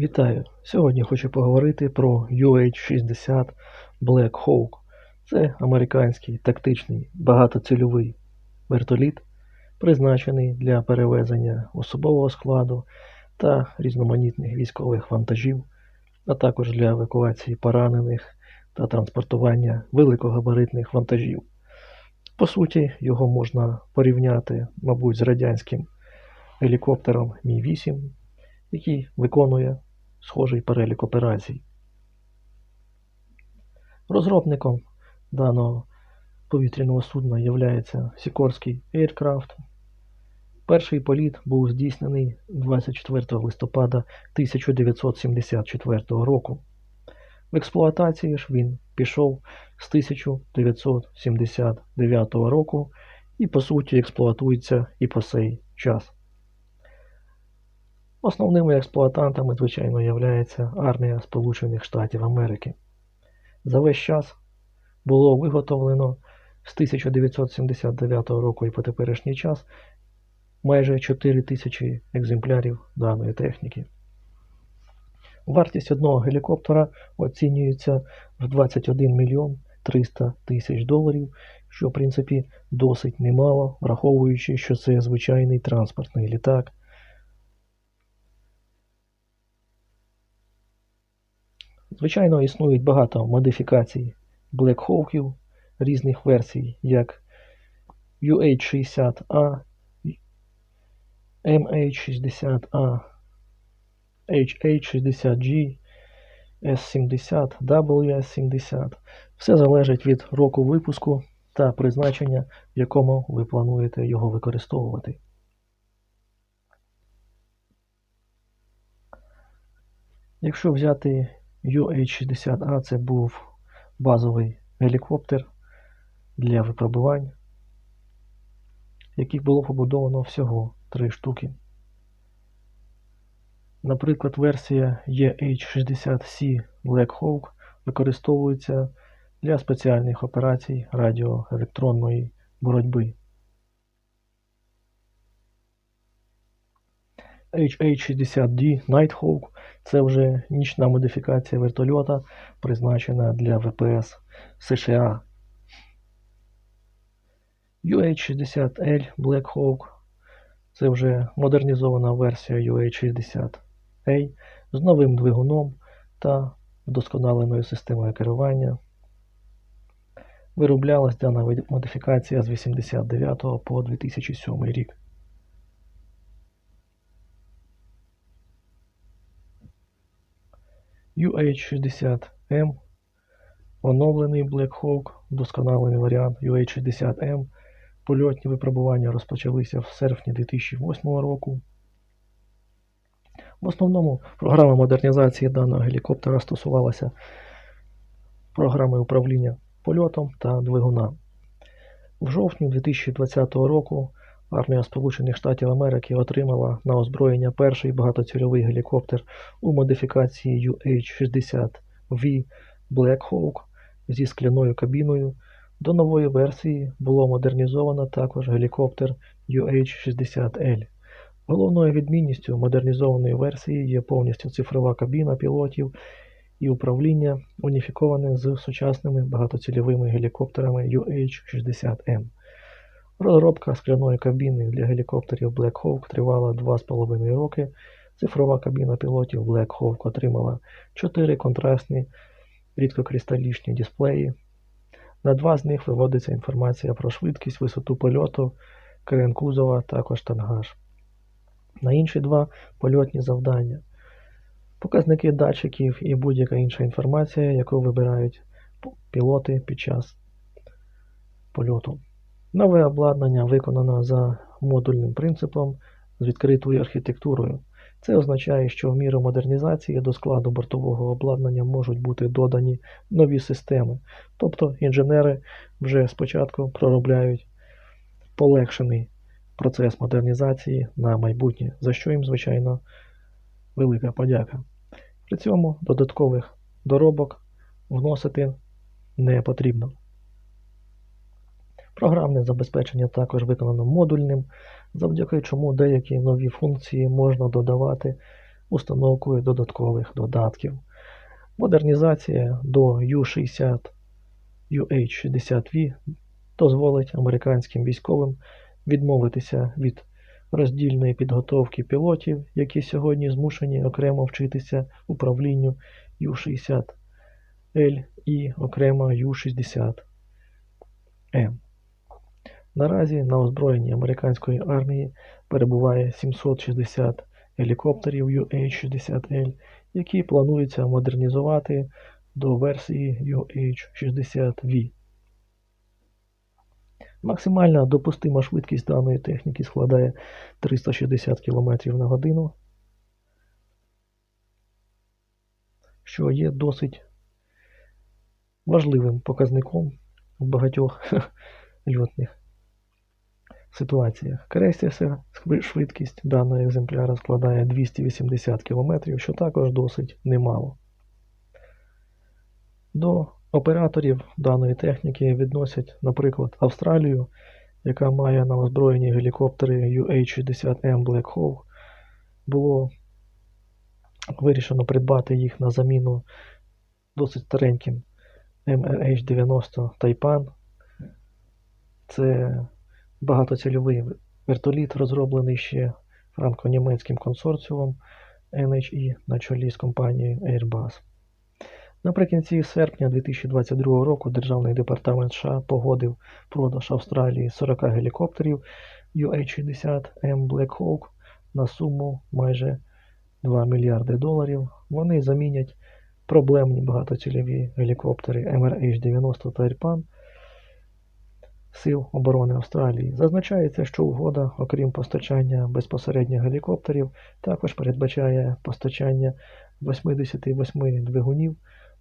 Вітаю! Сьогодні хочу поговорити про UH-60 Black Hawk. Це американський тактичний багатоцільовий вертоліт, призначений для перевезення особового складу та різноманітних військових вантажів, а також для евакуації поранених та транспортування великогабаритних вантажів. По суті, його можна порівняти, мабуть, з радянським гелікоптером Мі-8 який виконує схожий перелік операцій. Розробником даного повітряного судна є Сікорський Aircraft. Перший політ був здійснений 24 листопада 1974 року. В експлуатації ж він пішов з 1979 року і, по суті, експлуатується і по сей час. Основними експлуатантами, звичайно, є армія Сполучених Штатів Америки. За весь час було виготовлено з 1979 року і по теперішній час майже 4 тисячі екземплярів даної техніки. Вартість одного гелікоптера оцінюється в 21 мільйон 300 тисяч доларів, що в принципі досить немало, враховуючи, що це звичайний транспортний літак. Звичайно, існують багато модифікацій Black Hawkів різних версій, як UH60A, MH60A, HH60G, S70, WS70. Все залежить від року випуску та призначення, в якому ви плануєте його використовувати. Якщо взяти UH-60A це був базовий гелікоптер для випробувань, яких було побудовано всього три штуки. Наприклад, версія EH60C Black Hawk використовується для спеціальних операцій радіоелектронної боротьби. HH60D Nighthawk це вже нічна модифікація вертольота, призначена для ВПС США. UH-60L Black Hawk це вже модернізована версія UH-60A з новим двигуном та вдосконаленою системою керування. Вироблялась дана модифікація з 89 по 2007 рік. UH60M, оновлений Black Hawk, вдосконалений варіант UH60M. Польотні випробування розпочалися в серпні 2008 року. В основному програма модернізації даного гелікоптера стосувалася програми управління польотом та двигуна. В жовтні 2020 року Армія Сполучених Штатів Америки отримала на озброєння перший багатоцільовий гелікоптер у модифікації UH-60V Black Hawk зі скляною кабіною. До нової версії було модернізовано також гелікоптер UH-60L. Головною відмінністю модернізованої версії є повністю цифрова кабіна пілотів і управління, уніфіковане з сучасними багатоцільовими гелікоптерами UH-60M. Розробка скляної кабіни для гелікоптерів Black Hawk тривала 2,5 роки. Цифрова кабіна пілотів Black Hawk отримала 4 контрастні рідкокристалічні дисплеї. На два з них виводиться інформація про швидкість, висоту польоту, КН кузова також тангаж. На інші два польотні завдання. Показники датчиків і будь-яка інша інформація, яку вибирають пілоти під час польоту. Нове обладнання виконано за модульним принципом з відкритою архітектурою. Це означає, що в міру модернізації до складу бортового обладнання можуть бути додані нові системи. Тобто інженери вже спочатку проробляють полегшений процес модернізації на майбутнє, за що їм, звичайно, велика подяка. При цьому додаткових доробок вносити не потрібно. Програмне забезпечення також виконано модульним, завдяки чому деякі нові функції можна додавати установкою додаткових додатків. Модернізація до Ю-60 UH-60V дозволить американським військовим відмовитися від роздільної підготовки пілотів, які сьогодні змушені окремо вчитися управлінню Ю-60L і окремо Ю-60М. Наразі на озброєнні американської армії перебуває 760 гелікоптерів UH-60L, які планується модернізувати до версії UH-60V. Максимальна допустима швидкість даної техніки складає 360 км на годину, що є досить важливим показником багатьох льотних ситуаціях. Крейсерська швидкість даного екземпляра складає 280 км, що також досить немало. До операторів даної техніки відносять, наприклад, Австралію, яка має на озброєнні гелікоптери UH-60M Black Hawk. Було вирішено придбати їх на заміну досить стареньким MRH-90 Taipan. Це багатоцільовий вертоліт, розроблений ще франко-німецьким консорціумом NHE на чолі з компанією Airbus. Наприкінці серпня 2022 року Державний департамент США погодив продаж Австралії 40 гелікоптерів UH-60M Black Hawk на суму майже 2 мільярди доларів. Вони замінять проблемні багатоцільові гелікоптери MRH-90 та Irpan Сил оборони Австралії. Зазначається, що угода, окрім постачання безпосередньо гелікоптерів, також передбачає постачання 88 двигунів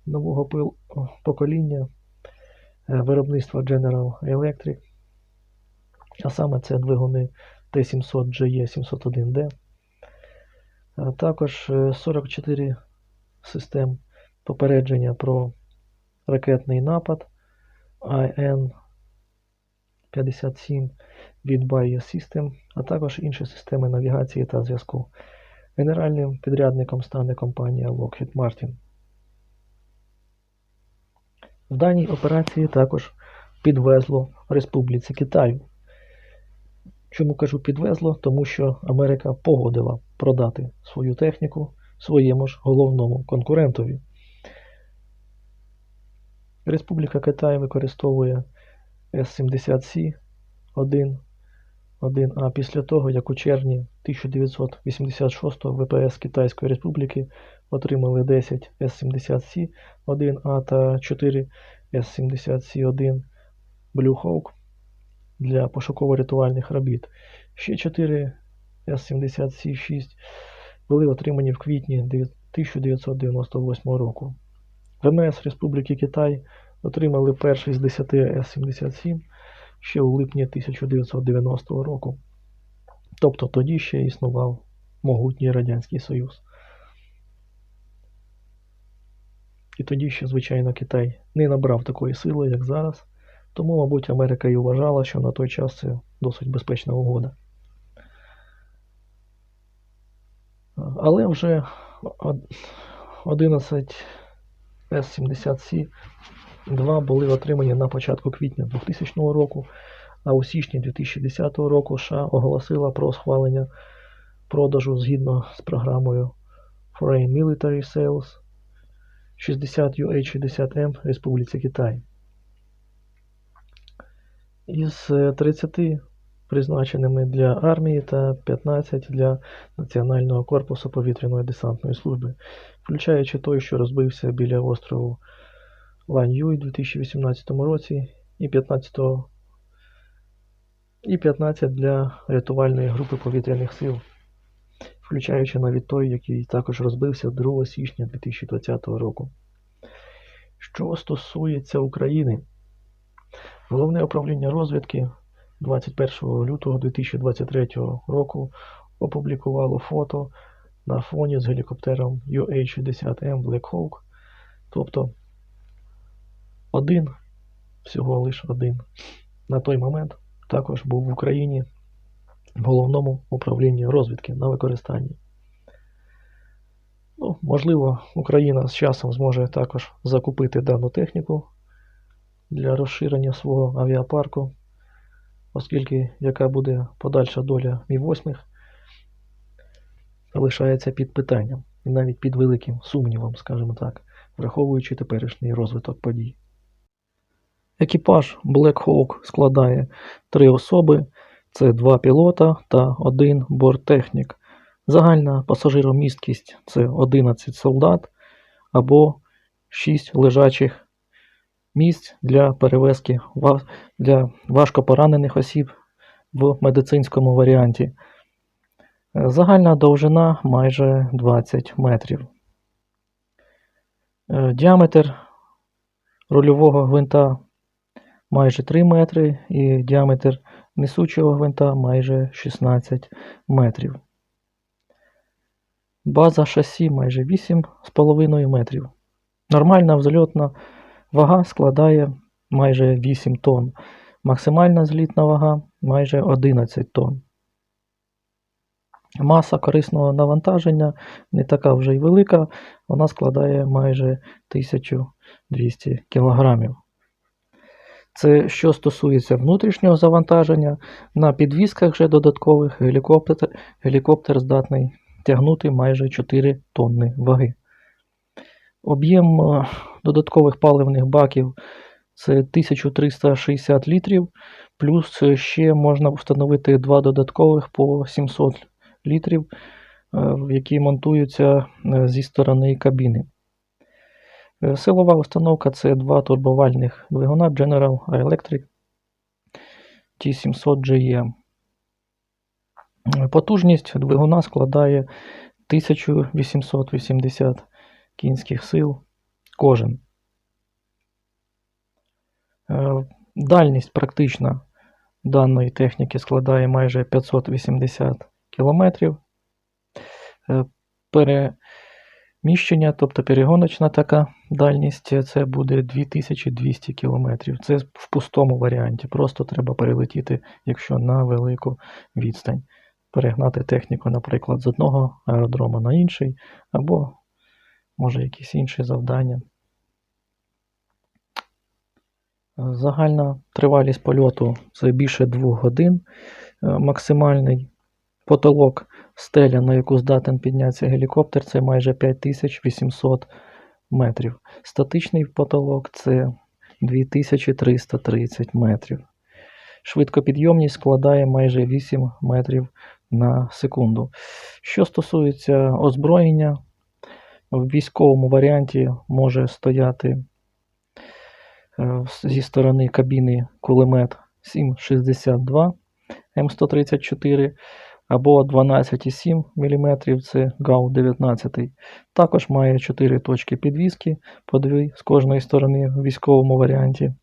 нового покоління е, виробництва General Electric, а саме це двигуни T700GE701D, а також 44 е, систем попередження про ракетний напад IN 57 від Biosystem, а також інші системи навігації та зв'язку. Генеральним підрядником стане компанія Lockheed Martin. В даній операції також підвезло Республіці Китаю. Чому кажу підвезло? Тому що Америка погодила продати свою техніку своєму ж головному конкурентові. Республіка Китай використовує С-70С 1, 1А після того, як у червні 1986 ВПС Китайської Республіки отримали 10 С-70С 1А та 4 С-70С 1 Blue для пошуково-рятувальних робіт. Ще 4 С-70С 6 були отримані в квітні 1998 року. ВМС Республіки Китай отримали перший з 10 С-77 ще у липні 1990 року. Тобто тоді ще існував могутній Радянський Союз. І тоді ще, звичайно, Китай не набрав такої сили, як зараз. Тому, мабуть, Америка і вважала, що на той час це досить безпечна угода. Але вже 11 С-70С 2 були отримані на початку квітня 2000 року, а у січні 2010 року США оголосила про схвалення продажу згідно з програмою Foreign Military Sales 60 UH-60M Республіці Китай. Із 30 призначеними для армії та 15 для Національного корпусу повітряної десантної служби, включаючи той, що розбився біля острову Лань-Юй у 2018 році і 15 і 15 для рятувальної групи повітряних сил, включаючи навіть той, який також розбився 2 січня 2020 року. Що стосується України, головне управління розвідки 21 лютого 2023 року опублікувало фото на фоні з гелікоптером UH-60M Black Hawk, тобто один, всього лише один, на той момент також був в Україні в головному управлінні розвідки на використанні. Можливо, Україна з часом зможе також закупити дану техніку для розширення свого авіапарку, оскільки яка буде подальша доля Мі-8 залишається під питанням і навіть під великим сумнівом, скажімо так, враховуючи теперішній розвиток подій. Екіпаж Black Hawk складає три особи: це два пілота та один борттехнік. Загальна пасажиромісткість це 11 солдат або 6 лежачих місць для перевезки для важкопоранених осіб в медицинському варіанті. Загальна довжина майже 20 метрів. Е, Діаметр рульового гвинта майже 3 метри і діаметр несучого гвинта майже 16 метрів. База шасі майже 8,5 метрів. Нормальна взльотна вага складає майже 8 тонн. Максимальна злітна вага майже 11 тонн. Маса корисного навантаження не така вже й велика, вона складає майже 1200 кг. Це що стосується внутрішнього завантаження, на підвісках же додаткових гелікоптер, гелікоптер здатний тягнути майже 4 тонни ваги. Об'єм е, додаткових паливних баків це 1360 літрів, плюс ще можна встановити два додаткових по 700 літрів, е, які монтуються е, зі сторони кабіни. Е, Силова установка це два турбовальних двигуна General Electric T700GM. Е, Потужність двигуна складає 1880 кінських сил кожен. Е, Дальність практична даної техніки складає майже 580 км. Переміщення, тобто перегоночна така дальність, це буде 2200 км. Це в пустому варіанті. Просто треба перелетіти, якщо на велику відстань. Перегнати техніку, наприклад, з одного аеродрому на інший, або, може, якісь інші завдання. Загальна тривалість польоту це більше 2 годин. Е, Максимальний потолок стеля, на яку здатен піднятися гелікоптер, це майже 5800 метрів. Статичний потолок це 2330 метрів. Швидкопідйомність складає майже 8 метрів на секунду. Що стосується озброєння, в військовому варіанті може стояти е, зі сторони кабіни кулемет 7,62 М134 або 12,7 мм це ГАУ-19. Також має 4 точки підвіски по дві з кожної сторони в військовому варіанті.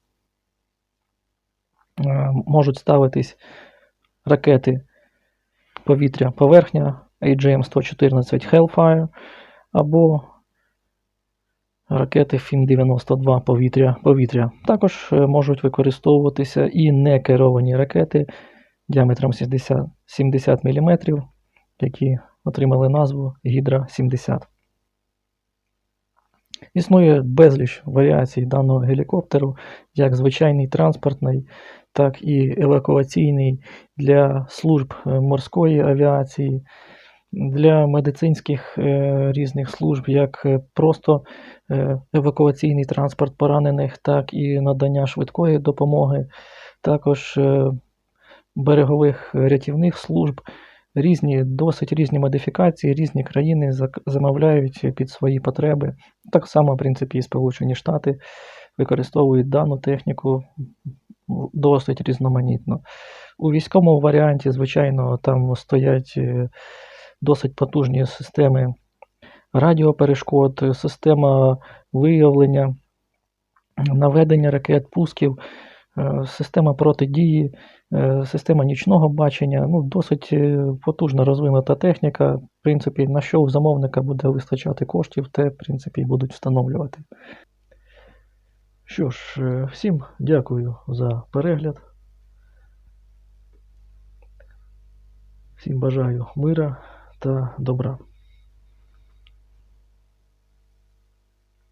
Можуть ставитись ракети повітря-поверхня AGM-114 Hellfire або ракети FIM-92 повітря-повітря. Також е, можуть використовуватися і некеровані ракети діаметром 60, 70 мм, які отримали назву Гідра-70. Існує безліч варіацій даного гелікоптеру, як звичайний транспортний, так і евакуаційний для служб е, морської авіації, для медицинських е, різних служб, як е, просто е, евакуаційний транспорт поранених, так і надання швидкої допомоги, також е, берегових рятівних служб. Різні, досить різні модифікації, різні країни замовляють під свої потреби. Так само, в принципі, і Сполучені Штати використовують дану техніку досить різноманітно. У військовому варіанті, звичайно, там стоять е, досить потужні системи радіоперешкод, система виявлення, наведення ракет, пусків, система протидії, е, система нічного бачення. Ну, досить е, потужна розвинута техніка. В принципі, на що у замовника буде вистачати коштів, те, в принципі, будуть встановлювати. Що ж, е, всім дякую за перегляд. Всім бажаю мира та добра.